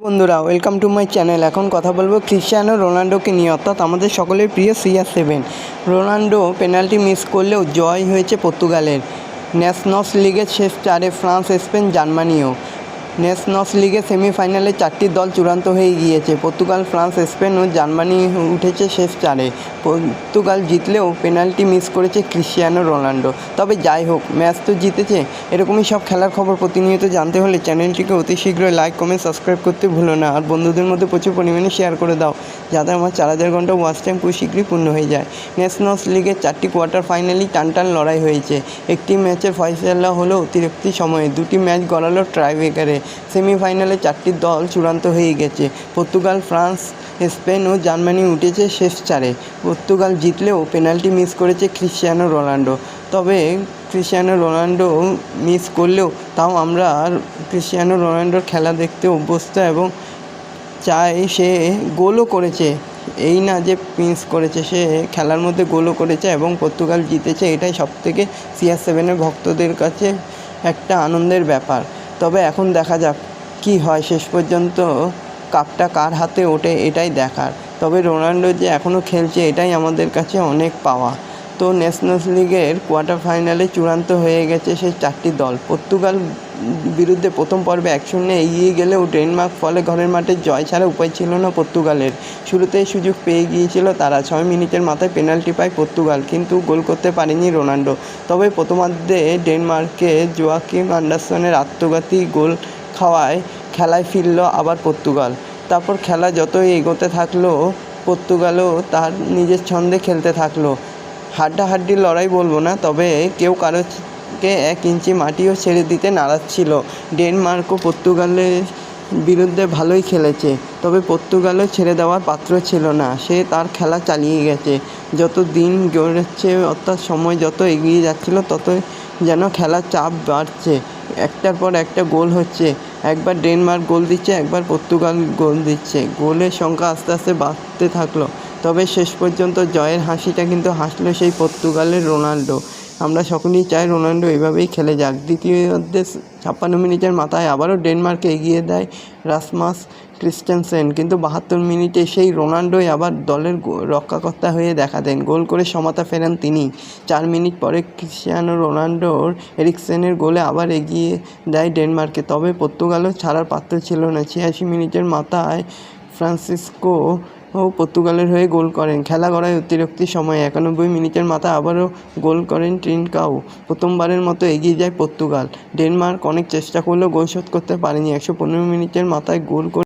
বন্ধুরা welcome to my channel এখন কথা বলব ক্রিশ্চিয়ানো রোনাল্ডোকে নিয়ে, অর্থাৎ আমাদের সকলের প্রিয় CR seven Ronaldo penalty miss করলেও জয় হয়েছে পর্তুগালের ন্যাশনস লিগের শেষ চারে ফ্রান্স স্পেন জার্মানিও ন্যাশনস লিগে সেমিফাইনালে চারটি দল চূড়ান্ত হয়ে গিয়েছে। পর্তুগাল, ফ্রান্স, স্পেন ও জার্মানি উঠেছে শেষ চারে। পর্তুগাল জিতলেও পেনাল্টি মিস করেছে ক্রিশ্চিয়ানো রোনাল্ডো। তবে যাই হোক, ম্যাচ তো জিতেছে। এরকমই সব খেলার খবর প্রতিনিয়ত জানতে হলে চ্যানেলটিকে অতি শীঘ্রই লাইক, কমেন্ট, সাবস্ক্রাইব করতে ভুলো না। আর বন্ধুদের মধ্যে প্রচুর পরিমাণে শেয়ার করে দাও, যাতে আমার চার হাজার ঘণ্টা ওয়াচ টাইম খুব শীঘ্রই পূর্ণ হয়ে যায়। ন্যাশনালস লিগের চারটি কোয়ার্টার ফাইনালি টান টান লড়াই হয়েছে। একটি ম্যাচের ফয়সালা হলো অতিরিক্ত সময়ে। দুটি ম্যাচ গড়ালো ট্রাইব্রেকারে। সেমিফাইনালে চারটি দল চূড়ান্ত হয়ে গেছে। পর্তুগাল, ফ্রান্স, স্পেন ও জার্মানি উঠেছে শেষ চারে। পর্তুগাল জিতলেও পেনাল্টি মিস করেছে ক্রিশ্চিয়ানো রোনাল্ডো। তবে ক্রিশ্চিয়ানো রোনাল্ডো মিস করলেও তাও আমরা ক্রিশ্চিয়ানো রোনাল্ডোর খেলা দেখতে অভ্যস্ত এবং চাই সে গোলও করেছে। এই না যে মিস করেছে, সে খেলার মধ্যে গোলও করেছে এবং পর্তুগাল জিতেছে, এটাই সবথেকে সিআর সেভেনের ভক্তদের কাছে একটা আনন্দের ব্যাপার। তবে এখন দেখা যাক কি হয়। শেষ পর্যন্ত কাপটা কার হাতে ওঠে এটাই দেখার। তবে রোনাল্ডো যে এখনও খেলছে, এটাই আমাদের কাছে অনেক পাওয়া। তো ন্যাশনালস লিগের কোয়ার্টার ফাইনালে চূড়ান্ত হয়ে গেছে সেই চারটি দল। পর্তুগাল বিরুদ্ধে প্রথম পর্বে এক শূন্যে এগিয়ে গেলেও ডেনমার্ক ফলে ঘরের মাঠে জয় ছাড়া উপায় ছিল না পর্তুগালের। শুরুতেই সুযোগ পেয়ে গিয়েছিল তারা। ছয় মিনিটের মাথায় পেনাল্টি পায় পর্তুগাল, কিন্তু গোল করতে পারেনি রোনাল্ডো। তবে প্রথমার্ধে ডেনমার্কে জোয়াকিম আন্ডারসনের আত্মঘাতী গোল খাওয়ায় খেলায় ফিরল আবার পর্তুগাল। তারপর খেলা যতই এগোতে থাকল, পর্তুগালও তার নিজের ছন্দে খেলতে থাকল। হাড্ডাহাড্ডি লড়াই বলব না, তবে কেউ কারোকে এক ইঞ্চি মাটিও ছেড়ে দিতে নারাজ ছিল। ডেনমার্কও পর্তুগালের বিরুদ্ধে ভালোই খেলেছে, তবে পর্তুগালও ছেড়ে দেওয়ার পাত্র ছিল না। সে তার খেলা চালিয়ে গেছে। যত দিন গড়াচ্ছে অর্থাৎ সময় যত এগিয়ে যাচ্ছিল ততই যেন খেলার চাপ বাড়ছে। একটার পর একটা গোল হচ্ছে। একবার ডেনমার্ক গোল দিচ্ছে, একবার পর্তুগাল গোল দিচ্ছে। গোলের সংখ্যা আস্তে আস্তে বাড়তে থাকল। তবে শেষ পর্যন্ত জয়ের হাসিটা কিন্তু হাসলো সেই পর্তুগালের রোনাল্ডো। আমরা সকলেই চাই রোনাল্ডো এভাবেই খেলে যাক। দ্বিতীয় অর্ধে ছাপ্পান্ন মিনিটের মাথায় আবারও ডেনমার্কে এগিয়ে দেয় রাসমাস ক্রিস্টেনসেন। কিন্তু বাহাত্তর মিনিটে সেই রোনাল্ডোই আবার দলের রক্ষাকর্তা হয়ে দেখা দেন। গোল করে সমতা ফেরান তিনি। চার মিনিট পরে ক্রিশ্চিয়ানো রোনাল্ডোর এরিকসেনের গোলে আবার এগিয়ে দেয় ডেনমার্কে। তবে পর্তুগালও ছাড়ার পাত্র ছিল না। ছিয়াশি মিনিটের মাথায় ফ্রান্সিসকো ও পর্তুগালের হয়ে গোল করেন। খেলা গড়ায় অতিরিক্ত সময়ে একানব্বই মিনিটের মাথায় আবারও গোল করেন ট্রিনকাও প্রথমবারের মতো এগিয়ে যায় পর্তুগাল। ডেনমার্ক অনেক চেষ্টা করলেও গোল শোধ করতে পারেনি। একশো পনেরো মিনিটের মাথায় গোল করে